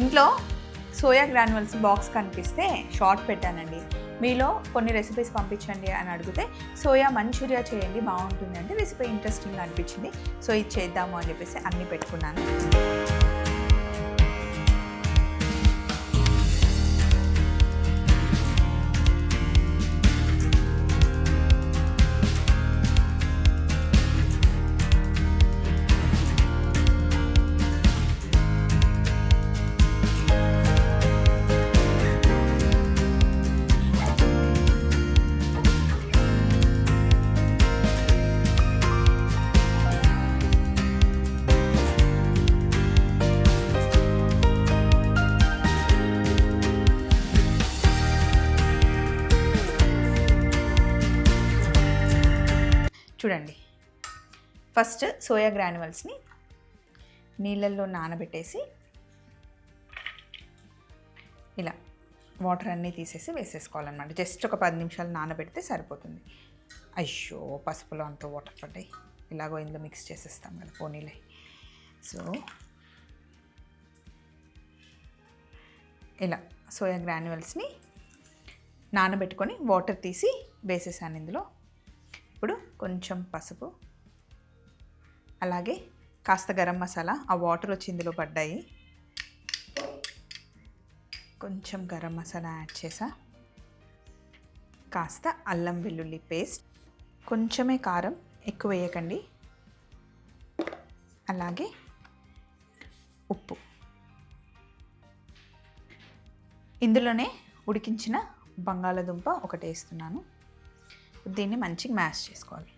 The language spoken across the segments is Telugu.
ఇంట్లో సోయా గ్రాన్యువల్స్ బాక్స్ కనిపిస్తే షార్ట్ పెట్టానండి. మీలో కొన్ని రెసిపీస్ పంపించండి అని అడిగితే సోయా మంచూరియా చేయండి బాగుంటుంది అంటే రెసిపీ ఇంట్రెస్టింగ్ అనిపించింది. సో ఇది చేద్దాము అని చెప్పేసి అన్నీ పెట్టుకున్నాను. ఫస్ట్ సోయా గ్రాన్యువల్స్ని నీళ్ళల్లో నానబెట్టేసి ఇలా వాటర్ అన్నీ తీసేసి వేసేసుకోవాలన్నమాట. జస్ట్ ఒక పది నిమిషాలు నానబెడితే సరిపోతుంది. అయ్యో పసుపులో అంత వాటర్ పడ్డాయి. ఇలాగో ఇందులో మిక్స్ చేసేస్తాం కదా పోనీలే. సో ఇలా సోయా గ్రాన్యువల్స్ని నానబెట్టుకొని వాటర్ తీసి వేసేసాను ఇందులో. ఇప్పుడు కొంచెం పసుపు అలాగే కాస్త గరం మసాలా ఆ వాటర్ వచ్చి ఇందులో పడ్డాయి. కొంచెం గరం మసాలా యాడ్ చేసా. కాస్త అల్లం వెల్లుల్లి పేస్ట్ కొంచెమే కారం ఎక్కువ వేయకండి. అలాగే ఉప్పు. ఇందులోనే ఉడికించిన బంగాళదుంప ఒకటి వేస్తున్నాను దీన్ని మంచిగా మ్యాష్ చేసుకోవాలి.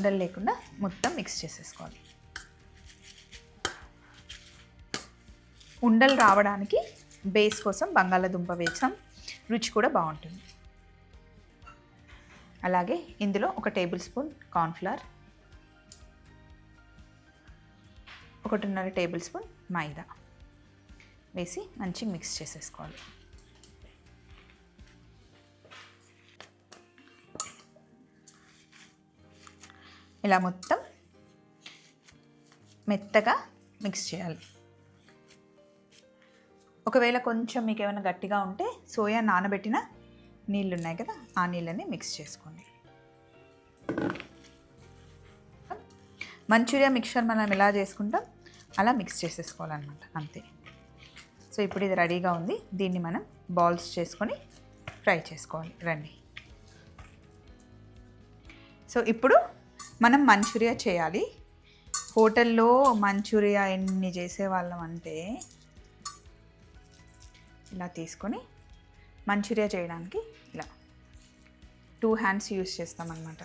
ఉండలు లేకుండా మొత్తం మిక్స్ చేసేసుకోవాలి. ఉండలు రావడానికి బేస్ కోసం బంగాళాదుంప వేసాం. రుచి కూడా బాగుంటుంది. అలాగే ఇందులో ఒక టేబుల్ స్పూన్ కార్న్ఫ్లవర్ ఒకటిన్నర టేబుల్ స్పూన్ మైదా వేసి మంచిగా మిక్స్ చేసేసుకోవాలి. ఇలా మొత్తం మెత్తగా మిక్స్ చేయాలి. ఒకవేళ కొంచెం మీకు ఏమైనా గట్టిగా ఉంటే సోయా నానబెట్టిన నీళ్ళు ఉన్నాయి కదా ఆ నీళ్ళని మిక్స్ చేసుకోండి. మంచూరియా మిక్చర్ మనం ఎలా చేసుకుంటాం? అలా మిక్స్ చేసేసుకోవాలన్నమాట అంతే. సో ఇప్పుడు ఇది రెడీగా ఉంది. దీన్ని మనం బాల్స్ చేసుకొని ఫ్రై చేసుకోవాలి. రండి. సో ఇప్పుడు మనం మంచూరియా చేయాలి. హోటల్లో మంచూరియా ఎన్ని చేసేవాళ్ళం అంటే ఇలా తీసుకొని మంచూరియా చేయడానికి ఇలా టూ హ్యాండ్స్ యూస్ చేస్తామన్నమాట.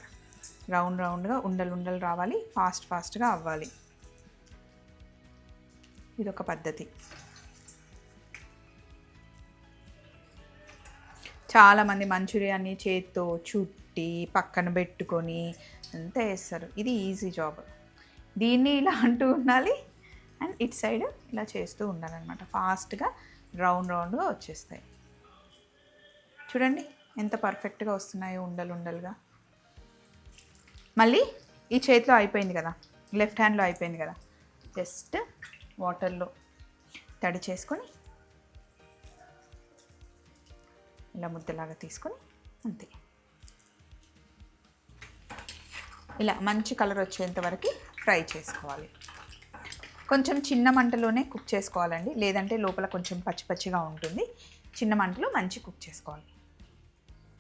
రౌండ్ రౌండ్గా ఉండలు ఉండలు రావాలి ఫాస్ట్ ఫాస్ట్గా అవ్వాలి. ఇదొక పద్ధతి. చాలామంది మంచూరియాని చేత్తో చుట్టి పక్కన పెట్టుకొని అంతా వేస్తారు ఇది ఈజీ జాబ్ దీన్ని ఇలా అంటూ ఉండాలి. అండ్ ఇట్ సైడ్ ఇలా చేస్తూ ఉండాలన్నమాట. ఫాస్ట్గా రౌండ్ రౌండ్గా వచ్చేస్తాయి. చూడండి ఎంత పర్ఫెక్ట్గా వస్తున్నాయో ఉండలు ఉండలుగా. మళ్ళీ ఈ చేతిలో అయిపోయింది కదా. లెఫ్ట్ హ్యాండ్లో అయిపోయింది కదా. జస్ట్ వాటర్లో తడి చేసుకొని ఇలా ముద్దలాగా తీసుకొని అంతే. ఇలా మంచి కలర్ వచ్చేంత వరకు ఫ్రై చేసుకోవాలి. కొంచెం చిన్న మంటలోనే కుక్ చేసుకోవాలండి. లేదంటే లోపల కొంచెం పచ్చి పచ్చిగా ఉంటుంది. చిన్న మంటలో మంచి కుక్ చేసుకోవాలి.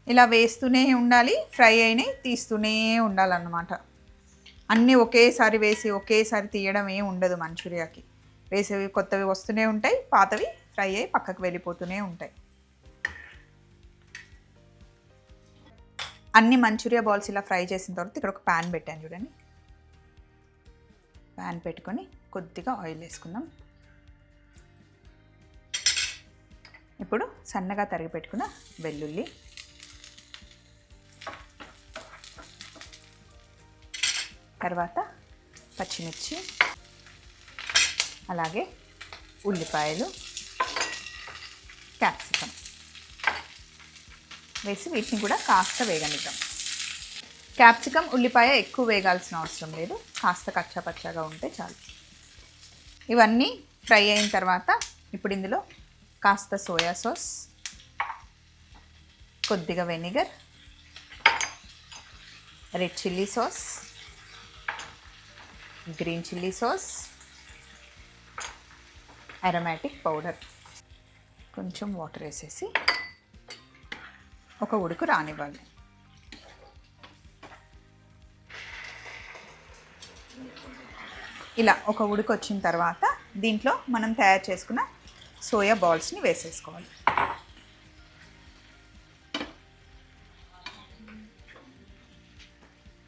ఇలా వేస్తూనే ఉండాలి. ఫ్రై అయినాయి తీస్తూనే ఉండాలన్నమాట. అన్నీ ఒకేసారి వేసి ఒకేసారి తీయడం ఏం ఉండదు మంచూరియాకి. వేసేవి కొత్తవి వస్తూనే ఉంటాయి. పాతవి ఫ్రై అయ్యి పక్కకు వెళ్ళిపోతూనే ఉంటాయి. అన్ని మంచూరియా బాల్స్ ఇలా ఫ్రై చేసిన తర్వాత ఇక్కడ ఒక ప్యాన్ పెట్టాను చూడండి. ప్యాన్ పెట్టుకొని కొద్దిగా ఆయిల్ వేసుకుందాం. ఇప్పుడు సన్నగా తరిగి పెట్టుకున్న వెల్లుల్లి. తర్వాత పచ్చిమిర్చి. అలాగే ఉల్లిపాయలు. క్యాప్సికమ్. వేసి వీటిని కూడా కాస్త వేగనిద్దాం. క్యాప్సికమ్ ఉల్లిపాయ ఎక్కువ వేగాల్సిన అవసరం లేదు. కాస్త కచ్చాపచ్చాగా ఉంటే చాలు. ఇవన్నీ ఫ్రై అయిన తర్వాత ఇప్పుడు ఇందులో కాస్త సోయా సాస్ కొద్దిగా vinegar red chilli sauce green chilli sauce aromatic powder. కొంచెం వాటర్ వేసేసి ఒక ఉడుకు రానివ్వాలి ఇలా ఒక ఉడుకు వచ్చిన తర్వాత దీంట్లో మనం తయారు చేసుకున్న సోయా బాల్స్ని వేసేసుకోవాలి.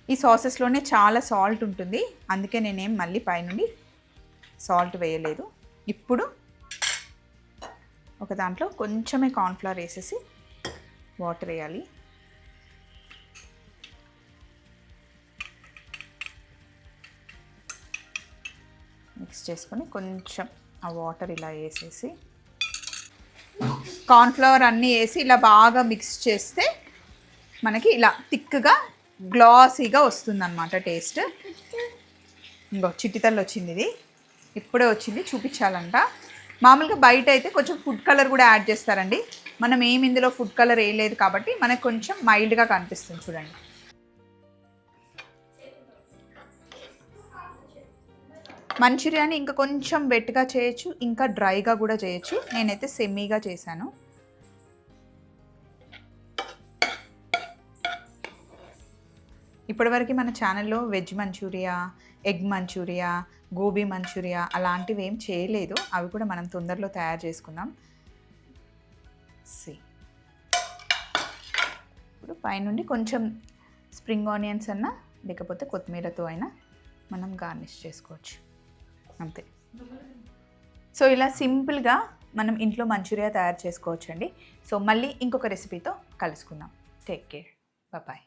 ఈ సాసెస్లోనే చాలా సాల్ట్ ఉంటుంది. అందుకే నేనేం మళ్ళీ పైనుండి సాల్ట్ వేయలేదు. ఇప్పుడు ఒక దాంట్లో కొంచెమే కార్న్ఫ్లవర్ వేసేసి వాటర్ వేయాలి. మిక్స్ చేసుకొని కొంచెం ఆ వాటర్ ఇలా వేసేసి కార్న్ఫ్లవర్ అన్నీ వేసి ఇలా బాగా మిక్స్ చేస్తే మనకి ఇలా థిక్గా గ్లాసీగా వస్తుందన్నమాట టేస్ట్. ఇంకో చిట్టితల్లు వచ్చింది ఇది. ఇప్పుడే వచ్చింది చూపించాలంట. మామూలుగా బయట అయితే కొంచెం ఫుడ్ కలర్ కూడా యాడ్ చేస్తారండి. మనం ఏమి ఇందులో ఫుడ్ కలర్ వేయలేదు కాబట్టి మనకు కొంచెం మైల్డ్గా కనిపిస్తుంది చూడండి. మంచూరియాని ఇంకా కొంచెం వెట్గా చేయొచ్చు ఇంకా డ్రైగా కూడా చేయొచ్చు. నేనైతే సెమీగా చేశాను. ఇప్పటివరకు మన ఛానల్లో veg manchurian egg manchurian gobi manchurian అలాంటివి ఏం చేయలేదు. అవి కూడా మనం తొందరలో తయారు చేసుకుందాం. సి. ఇప్పుడు పైనుండి కొంచెం స్ప్రింగ్ ఆనియన్స్ అన్నా లేకపోతే కొత్తిమీరతో అయినా మనం గార్నిష్ చేసుకోవచ్చు. అంతే. సో ఇలా సింపుల్గా మనం ఇంట్లో మంచూరియా తయారు చేసుకోవచ్చండి. సో మళ్ళీ ఇంకొక రెసిపీతో కలుసుకుందాం. Take care. బాయ్